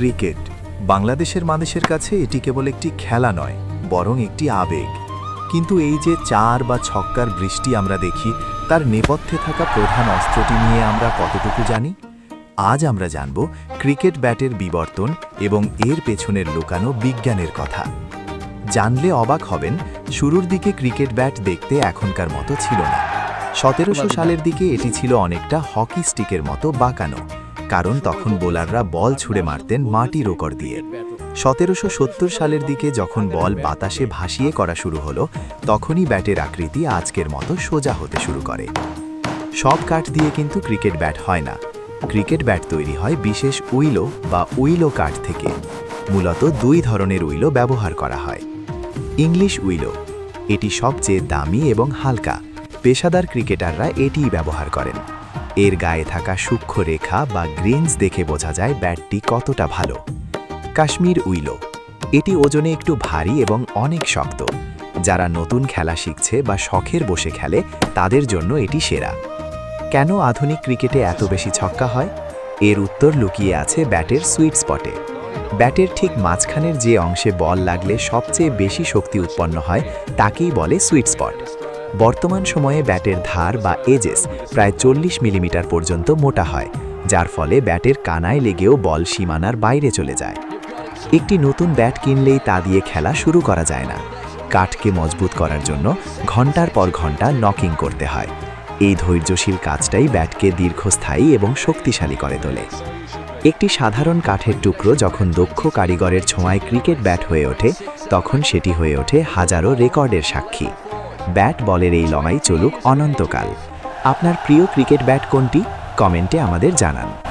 Cricket. বাংলাদেশের মানুষের কাছে এটি কেবল একটি খেলা নয়, বরং একটি আবেগ। কিন্তু এই যে চার বা ছক্কার বৃষ্টি আমরা দেখি, তার নেপথ্যে থাকা প্রধান অস্ত্রটি নিয়ে আমরা কতটুকু জানি? আজ আমরা জানব ক্রিকেট ব্যাটের বিবর্তন এবং এর পেছনের লুকানো বিজ্ঞানের কথা। জানলে অবাক হবেন, শুরুর দিকে ক্রিকেট ব্যাট দেখতে এখনকার মতো ছিল না। সতেরোশো সালের দিকে এটি ছিল অনেকটা হকি স্টিকের মতো বাঁকানো। কারণ তখন বোলাররা বল ছুড়ে মারতেন মাটির ওকর দিয়ে। সতেরোশো সত্তর সালের দিকে যখন বল বাতাসে ভাসিয়ে করা শুরু হলো, তখনই ব্যাটের আকৃতি আজকের মতো সোজা হতে শুরু করে। সব কাঠ দিয়ে কিন্তু ক্রিকেট ব্যাট হয় না। ক্রিকেট ব্যাট তৈরি হয় বিশেষ উইলো বা উইলো কাঠ থেকে। মূলত দুই ধরনের উইলো ব্যবহার করা হয়। ইংলিশ উইলো, এটি সবচেয়ে দামি এবং হালকা। পেশাদার ক্রিকেটাররা এটিই ব্যবহার করেন। এর গায়ে থাকা সূক্ষ্ম রেখা বা গ্রেনস দেখে বোঝা যায় ব্যাটটি কতটা ভালো। কাশ্মীর উইলো। এটি ওজনে একটু ভারী এবং অনেক শক্ত। যারা নতুন খেলা শিখছে বা শখের বসে খেলে, তাদের জন্য এটি সেরা। কেন আধুনিক ক্রিকেটে এত বেশি ছক্কা হয়? এর উত্তর লুকিয়ে আছে ব্যাটের সুইট স্পটে। ব্যাটের ঠিক মাঝখানের যে অংশে বল লাগলে সবচেয়ে বেশি শক্তি উৎপন্ন হয়, তাকেই বলে সুইট স্পট। বর্তমান সময়ে ব্যাটের ধার বা এজেস প্রায় চল্লিশ মিলিমিটার পর্যন্ত মোটা হয়, যার ফলে ব্যাটের কানায় লেগেও বল সীমানার বাইরে চলে যায়। একটি নতুন ব্যাট কিনলেই তা দিয়ে খেলা শুরু করা যায় না। কাঠকে মজবুত করার জন্য ঘণ্টার পর ঘণ্টা নকিং করতে হয়। এই ধৈর্যশীল কাজটাই ব্যাটকে দীর্ঘস্থায়ী এবং শক্তিশালী করে তোলে। একটি সাধারণ কাঠের টুকরো যখন দক্ষ কারিগরের ছোঁয়ায় ক্রিকেট ব্যাট হয়ে ওঠে, তখন সেটি হয়ে ওঠে হাজারো রেকর্ডের সাক্ষী। ব্যাট বলের এই লড়াই চলুক অনন্তকাল। আপনার প্রিয় ক্রিকেট ব্যাট কোনটি? কমেন্টে আমাদের জানান।